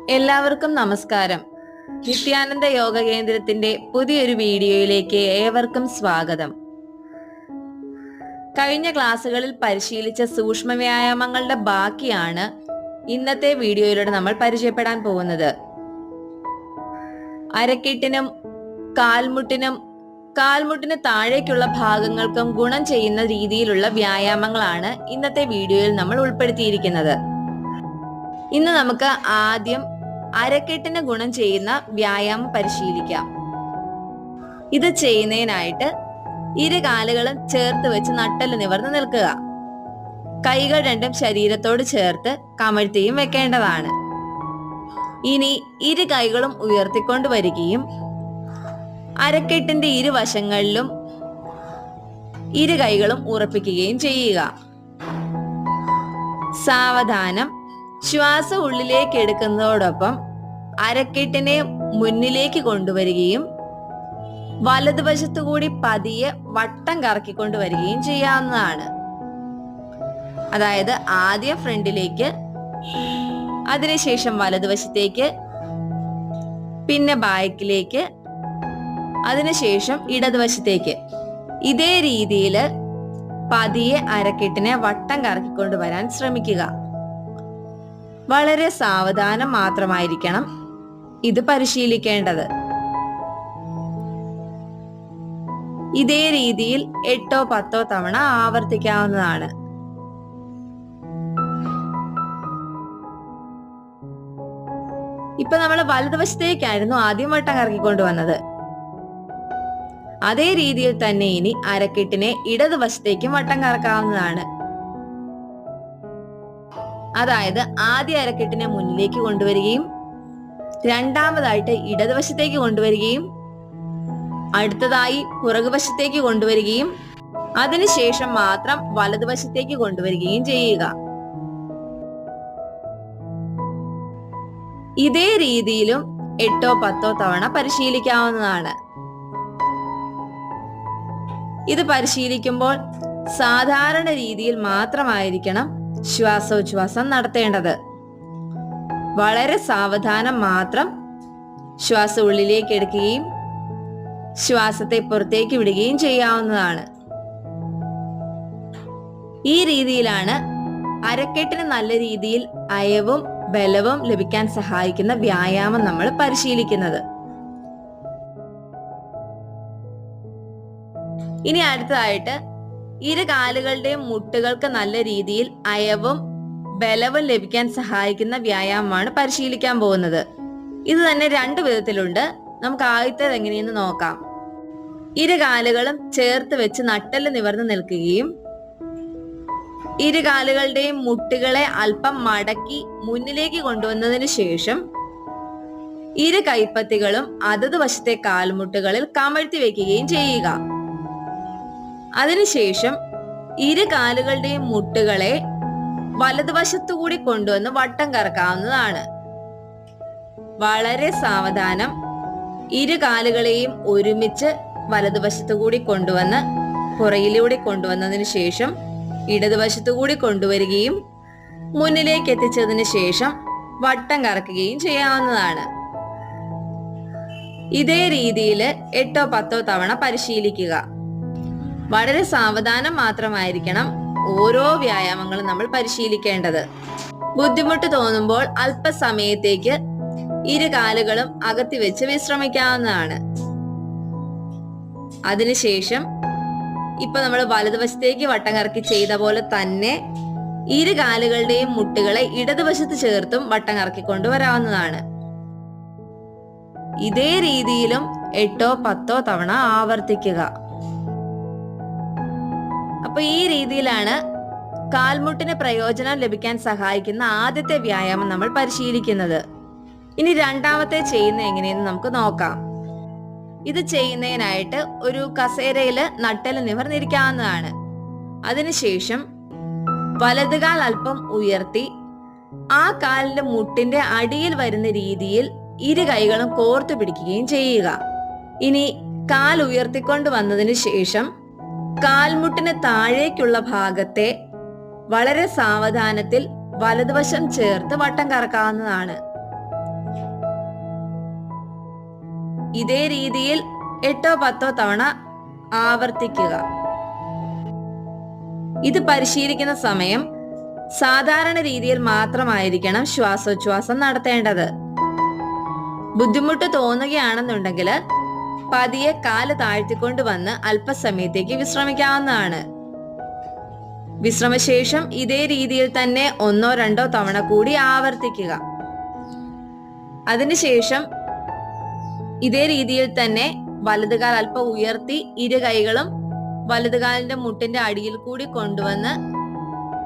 എല്ലാവർക്കും നമസ്കാരം. നിത്യാനന്ദ യോഗ കേന്ദ്രത്തിന്റെ പുതിയൊരു വീഡിയോയിലേക്ക് ഏവർക്കും സ്വാഗതം. കഴിഞ്ഞ ക്ലാസ്സുകളിൽ പരിശീലിച്ച സൂക്ഷ്മ വ്യായാമങ്ങളുടെ ബാക്കിയാണ് ഇന്നത്തെ വീഡിയോയിലൂടെ നമ്മൾ പരിചയപ്പെടാൻ പോകുന്നത്. അരക്കെട്ടിനും കാൽമുട്ടിനും കാൽമുട്ടിന് താഴേക്കുള്ള ഭാഗങ്ങൾക്കും ഗുണം ചെയ്യുന്ന രീതിയിലുള്ള വ്യായാമങ്ങളാണ് ഇന്നത്തെ വീഡിയോയിൽ നമ്മൾ ഉൾപ്പെടുത്തിയിരിക്കുന്നത്. ഇന്ന് നമുക്ക് ആദ്യം അരക്കെട്ടിന് ഗുണം ചെയ്യുന്ന വ്യായാമം പരിശീലിക്കാം. ഇത് ചെയ്യുന്നതിനായിട്ട് ഇരു കാലുകളും ചേർത്ത് വെച്ച് നട്ടൽ നിവർന്ന് നിൽക്കുക. കൈകൾ രണ്ടും ശരീരത്തോട് ചേർത്ത് കമഴ്ത്തിയും വെക്കേണ്ടതാണ്. ഇനി ഇരു കൈകളും ഉയർത്തിക്കൊണ്ട് വരികയും അരക്കെട്ടിന്റെ ഇരുവശങ്ങളിലും ഇരു കൈകളും ഉറപ്പിക്കുകയും ചെയ്യുക. സാവധാനം ശ്വാസം ഉള്ളിലേക്ക് എടുക്കുന്നതോടൊപ്പം അരക്കെട്ടിനെ മുന്നിലേക്ക് കൊണ്ടുവരികയും വലതുവശത്തുകൂടി പതിയെ വട്ടം കറക്കിക്കൊണ്ട് വരികയും ചെയ്യാവുന്നതാണ്. അതായത് ആദ്യം ഫ്രണ്ടിലേക്ക് അതിനുശേഷം വലതുവശത്തേക്ക് പിന്നെ ബാക്കിലേക്ക് അതിനുശേഷം ഇടതുവശത്തേക്ക്. ഇതേ രീതിയിൽ പതിയെ അരക്കെട്ടിനെ വട്ടം കറക്കിക്കൊണ്ട് വരാൻ ശ്രമിക്കുക. വളരെ സാവധാനം മാത്രമായിരിക്കണം ഇത് പരിശീലിക്കേണ്ടത്. ഇതേ രീതിയിൽ എട്ടോ പത്തോ തവണ ആവർത്തിക്കാവുന്നതാണ്. ഇപ്പൊ നമ്മൾ വലതുവശത്തേക്കായിരുന്നു ആദ്യം വട്ടം കറക്കിക്കൊണ്ട് വന്നത്. അതേ രീതിയിൽ തന്നെ ഇനി അരക്കെട്ടിനെ ഇടതുവശത്തേക്കും വട്ടം കറക്കാവുന്നതാണ്. അതായത് ആദ്യ അരക്കെട്ടിനെ മുന്നിലേക്ക് കൊണ്ടുവരികയും രണ്ടാമതായിട്ട് ഇടതുവശത്തേക്ക് കൊണ്ടുവരികയും അടുത്തതായി പുറകുവശത്തേക്ക് കൊണ്ടുവരികയും അതിനുശേഷം മാത്രം വലതുവശത്തേക്ക് കൊണ്ടുവരികയും ചെയ്യുക. ഇതേ രീതിയിലും എട്ടോ പത്തോ തവണ പരിശീലിക്കാവുന്നതാണ്. ഇത് പരിശീലിക്കുമ്പോൾ സാധാരണ രീതിയിൽ മാത്രമായിരിക്കണം ശ്വാസോച്ഛ്വാസം നടത്തേണ്ടത്. വളരെ സാവധാനം മാത്രം ശ്വാസം ഉള്ളിലേക്ക് എടുക്കുകയും ശ്വാസത്തെ പുറത്തേക്ക് വിടുകയും ചെയ്യാവുന്നതാണ്. ഈ രീതിയിലാണ് അരക്കെട്ടിന് നല്ല രീതിയിൽ അയവും ബലവും ലഭിക്കാൻ സഹായിക്കുന്ന വ്യായാമം നമ്മൾ പരിശീലിക്കുന്നത്. ഇനി അടുത്തതായിട്ട് ഇരു കാലുകളുടെയും മുട്ടുകൾക്ക് നല്ല രീതിയിൽ അയവും ബലവും ലഭിക്കാൻ സഹായിക്കുന്ന വ്യായാമമാണ് പരിശീലിക്കാൻ പോകുന്നത്. ഇത് തന്നെ രണ്ട് വിധത്തിലുണ്ട്. നമുക്ക് ആദ്യത്തേത് എങ്ങനെയെന്ന് നോക്കാം. ഇരു കാലുകളും ചേർത്ത് വെച്ച് നട്ടൽ നിവർന്ന് നിൽക്കുകയും ഇരു കാലുകളുടെയും മുട്ടുകളെ അല്പം മടക്കി മുന്നിലേക്ക് കൊണ്ടുവന്നതിന് ശേഷം ഇരു കൈപ്പത്തികളും അതത് വശത്തെ കാൽമുട്ടുകളിൽ കമഴ്ത്തി വെക്കുകയും ചെയ്യുക. അതിനുശേഷം ഇരു കാലുകളുടെയും മുട്ടുകളെ വലതുവശത്തുകൂടി കൊണ്ടുവന്ന് വട്ടം കറക്കാവുന്നതാണ്. വളരെ സാവധാനം ഇരു കാലുകളെയും ഒരുമിച്ച് വലതുവശത്തുകൂടി കൊണ്ടുവന്ന് പുറയിലൂടെ കൊണ്ടുവന്നതിന് ശേഷം ഇടതുവശത്തുകൂടി കൊണ്ടുവരികയും മുന്നിലേക്ക് എത്തിച്ചതിന് ശേഷം വട്ടം കറക്കുകയും ചെയ്യാവുന്നതാണ്. ഇതേ രീതിയിൽ എട്ടോ പത്തോ തവണ പരിശീലിക്കുക. വളരെ സാവധാനം മാത്രമായിരിക്കണം ഓരോ വ്യായാമങ്ങളും നമ്മൾ പരിശീലിക്കേണ്ടത്. ബുദ്ധിമുട്ട് തോന്നുമ്പോൾ അല്പസമയത്തേക്ക് ഇരു കാലുകളും അകത്തി വെച്ച് വിശ്രമിക്കാവുന്നതാണ്. അതിനുശേഷം ഇപ്പൊ നമ്മൾ വലതുവശത്തേക്ക് വട്ടം കറക്കി ചെയ്ത പോലെ തന്നെ ഇരു കാലുകളുടെയും മുട്ടുകളെ ഇടതുവശത്ത് ചേർത്തും വട്ടം കറക്കി കൊണ്ടുവരാവുന്നതാണ്. ഇതേ രീതിയിലും എട്ടോ പത്തോ തവണ ആവർത്തിക്കുക. അപ്പൊ ഈ രീതിയിലാണ് കാൽമുട്ടിന് പ്രയോജനം ലഭിക്കാൻ സഹായിക്കുന്ന ആദ്യത്തെ വ്യായാമം നമ്മൾ പരിശീലിക്കുന്നത്. ഇനി രണ്ടാമത്തെ ചെയ്യുന്ന എങ്ങനെയെന്ന് നമുക്ക് നോക്കാം. ഇത് ചെയ്യുന്നതിനായിട്ട് ഒരു കസേരയിൽ നട്ടൽ നിവർന്നിരിക്കാവുന്നതാണ്. അതിനുശേഷം വലതുകാൽ അല്പം ഉയർത്തി ആ കാലിന്റെ മുട്ടിന്റെ അടിയിൽ വരുന്ന രീതിയിൽ ഇരു കൈകളും കോർത്തു പിടിക്കുകയും ചെയ്യുക. ഇനി കാൽ ഉയർത്തിക്കൊണ്ട് വന്നതിന് ശേഷം കാൽമുട്ടിന് താഴേക്കുള്ള ഭാഗത്തെ വളരെ സാവധാനത്തിൽ വലതുവശം ചേർത്ത് വട്ടം കറക്കാവുന്നതാണ്. ഇതേ രീതിയിൽ എട്ടോ പത്തോ തവണ ആവർത്തിക്കുക. ഇത് പരിശീലിക്കുന്ന സമയം സാധാരണ രീതിയിൽ മാത്രമായിരിക്കണം ശ്വാസോച്ഛ്വാസം നടത്തേണ്ടത്. ബുദ്ധിമുട്ട് തോന്നുകയാണെന്നുണ്ടെങ്കിൽ പതിയെ കാൽ താഴ്ത്തിക്കൊണ്ട് വന്ന് അല്പസമയത്തേക്ക് വിശ്രമിക്കാവുന്നതാണ്. വിശ്രമശേഷം ഇതേ രീതിയിൽ തന്നെ ഒന്നോ രണ്ടോ തവണ കൂടി ആവർത്തിക്കുക. അതിനുശേഷം ഇതേ രീതിയിൽ തന്നെ വലതുകാൽ അല്പം ഉയർത്തി ഇരു കൈകളും വലതുകാലിന്റെ മുട്ടിന്റെ അടിയിൽ കൂടി കൊണ്ടുവന്ന്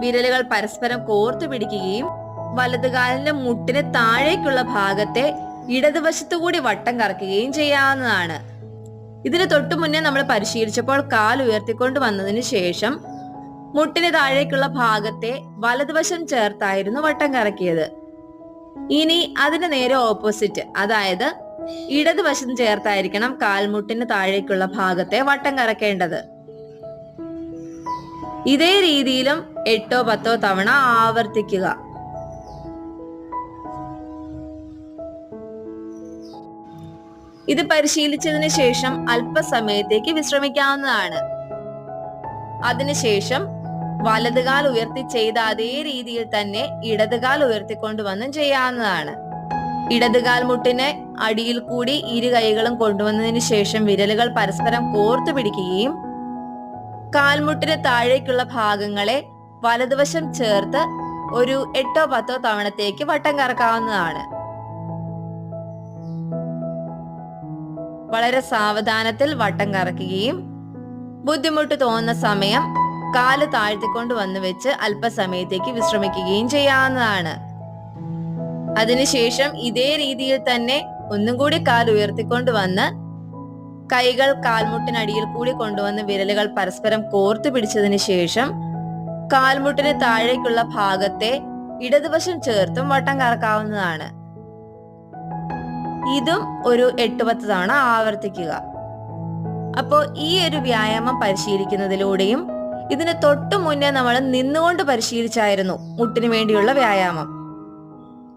വിരലുകൾ പരസ്പരം കോർത്തു പിടിക്കുകയും വലതുകാലിന്റെ മുട്ടിന് താഴേക്കുള്ള ഭാഗത്തെ ഇടതുവശത്തു കൂടി വട്ടം കറക്കുകയും ചെയ്യാവുന്നതാണ്. ഇതിന് തൊട്ടു മുന്നേ നമ്മൾ പരിശീലിച്ചപ്പോൾ കാൽ ഉയർത്തിക്കൊണ്ട് വന്നതിന് ശേഷം മുട്ടിന് താഴേക്കുള്ള ഭാഗത്തെ വലതുവശം ചേർത്തായിരുന്നു വട്ടം കറക്കിയത്. ഇനി അതിന് നേരെ ഓപ്പോസിറ്റ് അതായത് ഇടതുവശം ചേർത്തായിരിക്കണം കാൽമുട്ടിന് താഴേക്കുള്ള ഭാഗത്തെ വട്ടം കറക്കേണ്ടത്. ഇതേ രീതിയിലും എട്ടോ പത്തോ തവണ ആവർത്തിക്കുക. ഇത് പരിശീലിച്ചതിന് ശേഷം അല്പസമയത്തേക്ക് വിശ്രമിക്കാവുന്നതാണ്. അതിനുശേഷം വലതുകാൽ ഉയർത്തി ചെയ്ത അതേ രീതിയിൽ തന്നെ ഇടതുകാൽ ഉയർത്തിക്കൊണ്ടുവന്നും ചെയ്യാവുന്നതാണ്. ഇടതുകാൽ മുട്ടിന് അടിയിൽ കൂടി ഇരു കൈകളും കൊണ്ടുവന്നതിന് ശേഷം വിരലുകൾ പരസ്പരം കോർത്തു പിടിക്കുകയും കാൽമുട്ടിന് താഴേക്കുള്ള ഭാഗങ്ങളെ വലതുവശം ചേർത്ത് ഒരു എട്ടോ പത്തോ തവണത്തേക്ക് വട്ടം കറക്കാവുന്നതാണ്. വളരെ സാവധാനത്തിൽ വട്ടം കറക്കുകയും ബുദ്ധിമുട്ട് തോന്നുന്ന സമയം കാൽ താഴ്ത്തിക്കൊണ്ട് വന്നു വെച്ച് അല്പസമയത്തേക്ക് വിശ്രമിക്കുകയും ചെയ്യാവുന്നതാണ്. അതിനുശേഷം ഇതേ രീതിയിൽ തന്നെ ഒന്നും കൂടി കാൽ ഉയർത്തിക്കൊണ്ട് വന്ന് കൈകൾ കാൽമുട്ടിനടിയിൽ കൂടി കൊണ്ടുവന്ന് വിരലുകൾ പരസ്പരം കോർത്തു പിടിച്ചതിന് ശേഷം കാൽമുട്ടിന് താഴേക്കുള്ള ഭാഗത്തെ ഇടതുവശം ചേർത്തും വട്ടം കറക്കാവുന്നതാണ്. ഇതും ഒരു എട്ട് പത്ത് തവണ ആവർത്തിക്കുക. അപ്പോൾ ഈ ഒരു വ്യായാമം പരിശീലിക്കുന്നതിലൂടെയും ഇതിന് തൊട്ടു മുന്നേ നമ്മൾ നിന്നുകൊണ്ട് പരിശീലിച്ചായിരുന്നു മുട്ടിനു വേണ്ടിയുള്ള വ്യായാമം.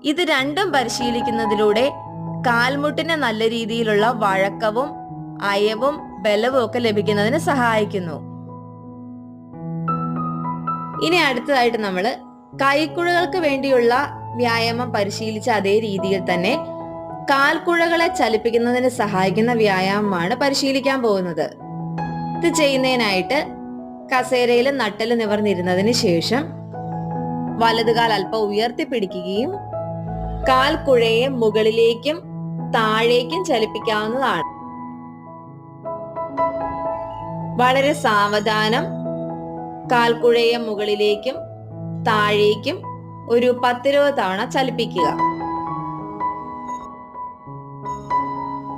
ഇത് രണ്ടും പരിശീലിക്കുന്നതിലൂടെ കാൽമുട്ടിന് നല്ല രീതിയിലുള്ള വഴക്കവും അയവും ബലവും ഒക്കെ ലഭിക്കുന്നതിന് സഹായിക്കുന്നു. ഇനി അടുത്തതായിട്ട് നമ്മൾ കൈക്കുഴകൾക്ക് വേണ്ടിയുള്ള വ്യായാമം പരിശീലിച്ച അതേ രീതിയിൽ തന്നെ കാൽക്കുഴകളെ ചലിപ്പിക്കുന്നതിന് സഹായിക്കുന്ന വ്യായാമമാണ് പരിശീലിക്കാൻ പോകുന്നത്. ഇത് ചെയ്യുന്നതിനായിട്ട് കസേരയിൽ നട്ടൽ നിവർന്നിരുന്നതിന് ശേഷം വലതുകാൽ അല്പം ഉയർത്തിപ്പിടിക്കുകയും കാൽക്കുഴയെ മുകളിലേക്കും താഴേക്കും ചലിപ്പിക്കാവുന്നതാണ്. വളരെ സാവധാനം കാൽക്കുഴയെ മുകളിലേക്കും താഴേക്കും ഒരു പത്തിരുപത് തവണ ചലിപ്പിക്കുക.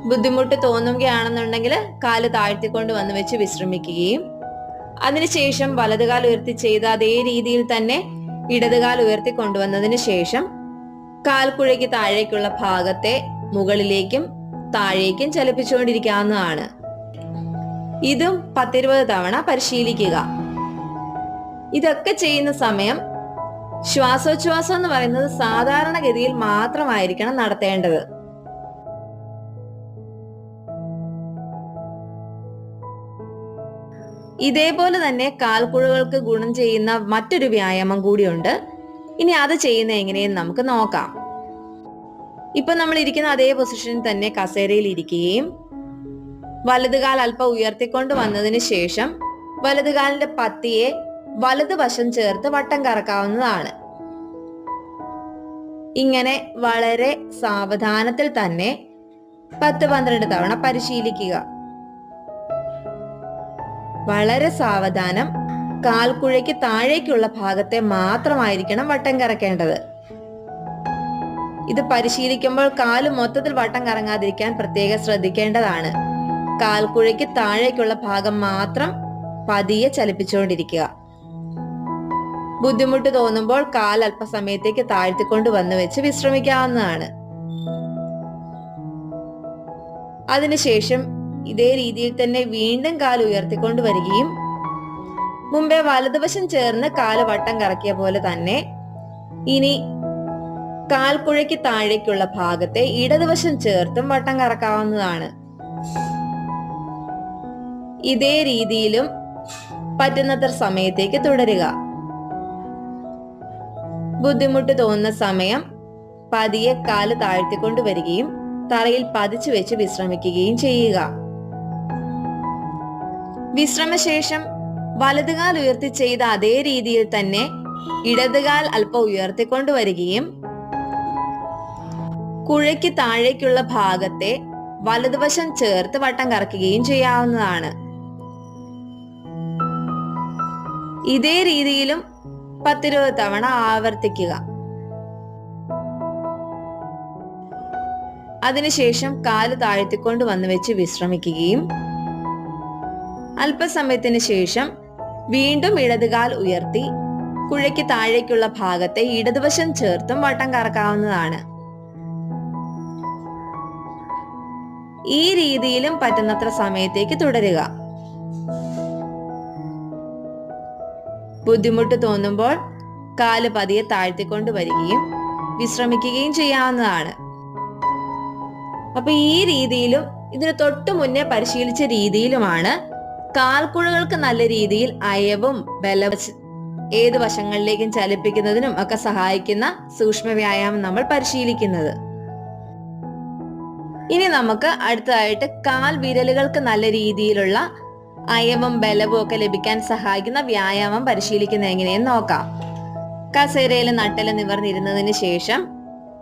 ബുദ്ധിമുട്ട് തോന്നുകയാണെന്നുണ്ടെങ്കിൽ കാൽ താഴ്ത്തിക്കൊണ്ട് വന്ന് വെച്ച് വിശ്രമിക്കുകയും അതിനുശേഷം വലതുകാൽ ഉയർത്തി ചെയ്ത അതേ രീതിയിൽ തന്നെ ഇടതുകാൽ ഉയർത്തി കൊണ്ടുവന്നതിന് ശേഷം കാൽക്കുഴയ്ക്ക് താഴേക്കുള്ള ഭാഗത്തെ മുകളിലേക്കും താഴേക്കും ചലിപ്പിച്ചുകൊണ്ടിരിക്കാവുന്നതാണ്. ഇതും പത്തിരുപത് തവണ പരിശീലിക്കുക. ഇതൊക്കെ ചെയ്യുന്ന സമയം ശ്വാസോച്ഛ്വാസം എന്ന് പറയുന്നത് സാധാരണഗതിയിൽ മാത്രമായിരിക്കണം നടത്തേണ്ടത്. ഇതേപോലെ തന്നെ കാൽക്കുഴകൾക്ക് ഗുണം ചെയ്യുന്ന മറ്റൊരു വ്യായാമം കൂടിയുണ്ട്. ഇനി അത് ചെയ്യുന്ന എങ്ങനെയെന്ന് നമുക്ക് നോക്കാം. ഇപ്പൊ നമ്മൾ ഇരിക്കുന്ന അതേ പൊസിഷനിൽ തന്നെ കസേരയിൽ ഇരിക്കുകയും വലതുകാൽ അല്പം ഉയർത്തിക്കൊണ്ട് വന്നതിന് ശേഷം വലതുകാലിന്റെ പത്തിയെ വലതുവശം ചേർത്ത് വട്ടം കറക്കാവുന്നതാണ്. ഇങ്ങനെ വളരെ സാവധാനത്തിൽ തന്നെ പത്ത് പന്ത്രണ്ട് തവണ പരിശീലിക്കുക. വളരെ സാവധാനം കാൽക്കുഴയ്ക്ക് താഴേക്കുള്ള ഭാഗത്തെ മാത്രമായിരിക്കണം വട്ടം കറക്കേണ്ടത്. ഇത് പരിശീലിക്കുമ്പോൾ കാൽ മൊത്തത്തിൽ വട്ടം കറങ്ങാതിരിക്കാൻ പ്രത്യേകം ശ്രദ്ധിക്കേണ്ടതാണ്. കാൽക്കുഴയ്ക്ക് താഴേക്കുള്ള ഭാഗം മാത്രം പതിയെ ചലിപ്പിച്ചുകൊണ്ടിരിക്കുക. ബുദ്ധിമുട്ട് തോന്നുമ്പോൾ കാൽ അല്പസമയത്തേക്ക് താഴ്ത്തിക്കൊണ്ട് വന്നു വെച്ച് വിശ്രമിക്കാവുന്നതാണ്. അതിനുശേഷം ഇതേ രീതിയിൽ തന്നെ വീണ്ടും കാൽ ഉയർത്തിക്കൊണ്ട് വരികയും മുമ്പേ വലതുവശം ചേർന്ന് കാൽ വട്ടം കറക്കിയ പോലെ തന്നെ ഇനി കാൽക്കുഴയ്ക്ക് താഴേക്കുള്ള ഭാഗത്തെ ഇടതുവശം ചേർത്തും വട്ടം കറക്കാവുന്നതാണ്. ഇതേ രീതിയിലും പറ്റുന്നത്ര സമയത്തേക്ക് തുടരുക. ബുദ്ധിമുട്ട് തോന്നുന്ന സമയം പതിയെ കാൽ താഴ്ത്തിക്കൊണ്ട് വരികയും തറയിൽ പതിച്ചു വെച്ച് വിശ്രമിക്കുകയും ചെയ്യുക. വിശ്രമശേഷം വലതുകാൽ ഉയർത്തി ചെയ്ത അതേ രീതിയിൽ തന്നെ ഇടതുകാൽ അല്പം ഉയർത്തിക്കൊണ്ടുവരികയും കുഴയ്ക്ക് താഴേക്കുള്ള ഭാഗത്തെ വലതുവശം ചേർത്ത് വട്ടം കറക്കുകയും ചെയ്യാവുന്നതാണ്. ഇതേ രീതിയിലും പത്തിരുപത് തവണ ആവർത്തിക്കുക. അതിനുശേഷം കാൽ താഴ്ത്തിക്കൊണ്ട് വന്ന് വെച്ച് വിശ്രമിക്കുകയും അല്പസമയത്തിന് ശേഷം വീണ്ടും ഇടതുകാൽ ഉയർത്തി കുഴയ്ക്ക് താഴേക്കുള്ള ഭാഗത്തെ ഇടതുവശം ചേർത്തും വട്ടം കറക്കാവുന്നതാണ്. ഈ രീതിയിലും പറ്റുന്നത്ര സമയത്തേക്ക് തുടരുക. ബുദ്ധിമുട്ട് തോന്നുമ്പോൾ കാൽ പതിയെ താഴ്ത്തിക്കൊണ്ട് വരികയും വിശ്രമിക്കുകയും ചെയ്യാവുന്നതാണ്. അപ്പൊ ഈ രീതിയിലും ഇതിന് തൊട്ടു മുന്നേ പരിശീലിച്ച രീതിയിലുമാണ് കാൽക്കുഴകൾക്ക് നല്ല രീതിയിൽ അയവും ബല ഏത് വശങ്ങളിലേക്കും ചലിപ്പിക്കുന്നതിനും ഒക്കെ സഹായിക്കുന്ന സൂക്ഷ്മ വ്യായാമം നമ്മൾ പരിശീലിക്കുന്നത്. ഇനി നമുക്ക് അടുത്തതായിട്ട് കാൽ വിരലുകൾക്ക് നല്ല രീതിയിലുള്ള അയവും ബലവും ഒക്കെ ലഭിക്കാൻ സഹായിക്കുന്ന വ്യായാമം പരിശീലിക്കുന്നത് എങ്ങനെയെന്ന് നോക്കാം. കസേരയിൽ നട്ടൽ നിവർന്നിരുന്നതിന് ശേഷം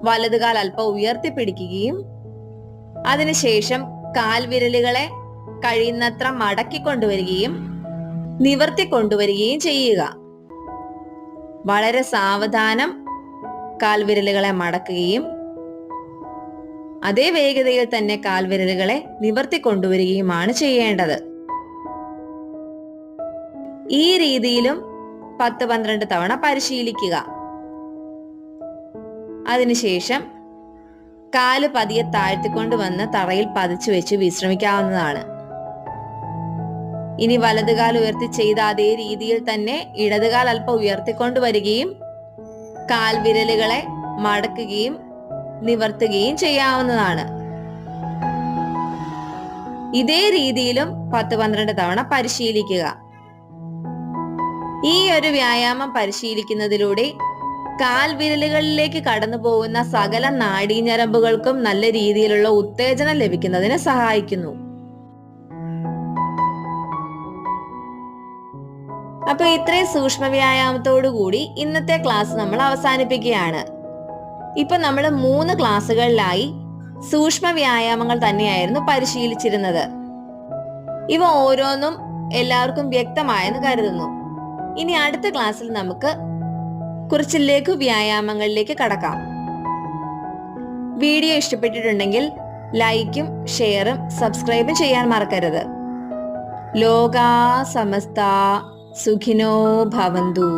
വലതുകാൽ അല്പം ഉയർത്തി പിടിക്കുകയും അതിനുശേഷം കാൽവിരലുകളെ കഴിയുന്നത്ര മടക്കി കൊണ്ടുവരികയും നിവർത്തി കൊണ്ടുവരികയും ചെയ്യുക. വളരെ സാവധാനം കാൽവിരലുകളെ മടക്കുകയും അതേ വേഗതയിൽ തന്നെ കാൽവിരലുകളെ നിവർത്തി കൊണ്ടുവരികയുമാണ് ചെയ്യേണ്ടത്. ഈ രീതിയിലും പത്ത് പന്ത്രണ്ട് തവണ പരിശീലിക്കുക. അതിനുശേഷം കാൽ പതിയെ താഴ്ത്തിക്കൊണ്ട് വന്ന് തറയിൽ പതിച്ചു വെച്ച് വിശ്രമിക്കാവുന്നതാണ്. ഇനി വലതുകാൽ ഉയർത്തി ചെയ്ത അതേ രീതിയിൽ തന്നെ ഇടതുകാൽ അല്പം ഉയർത്തിക്കൊണ്ടുവരികയും കാൽവിരലുകളെ മടക്കുകയും നിവർത്തുകയും ചെയ്യാവുന്നതാണ്. ഇതേ രീതിയിലും പത്ത് പന്ത്രണ്ട് തവണ പരിശീലിക്കുക. ഈ ഒരു വ്യായാമം പരിശീലിക്കുന്നതിലൂടെ കാൽവിരലുകളിലേക്ക് കടന്നു പോകുന്ന സകല നാഡീഞരമ്പുകൾക്കും നല്ല രീതിയിലുള്ള ഉത്തേജനം ലഭിക്കുന്നതിന് സഹായിക്കുന്നു. അപ്പൊ ഇത്രയും സൂക്ഷ്മ വ്യായാമത്തോടു കൂടി ഇന്നത്തെ ക്ലാസ് നമ്മൾ അവസാനിപ്പിക്കുകയാണ്. ഇപ്പൊ നമ്മൾ മൂന്ന് ക്ലാസ്സുകളിലായി സൂക്ഷ്മ വ്യായാമങ്ങൾ തന്നെയായിരുന്നു പരിശീലിച്ചിരുന്നത്. ഇവ ഓരോന്നും എല്ലാവർക്കും വ്യക്തമായെന്ന് കരുതുന്നു. ഇനി അടുത്ത ക്ലാസ്സിൽ നമുക്ക് കുറച്ച് ലഘു വ്യായാമങ്ങളിലേക്ക് കടക്കാം. വീഡിയോ ഇഷ്ടപ്പെട്ടിട്ടുണ്ടെങ്കിൽ ലൈക്കും ഷെയറും സബ്സ്ക്രൈബും ചെയ്യാൻ മറക്കരുത്. ലോകാ സമസ്ത സുഖിനോ ഭവന്തു.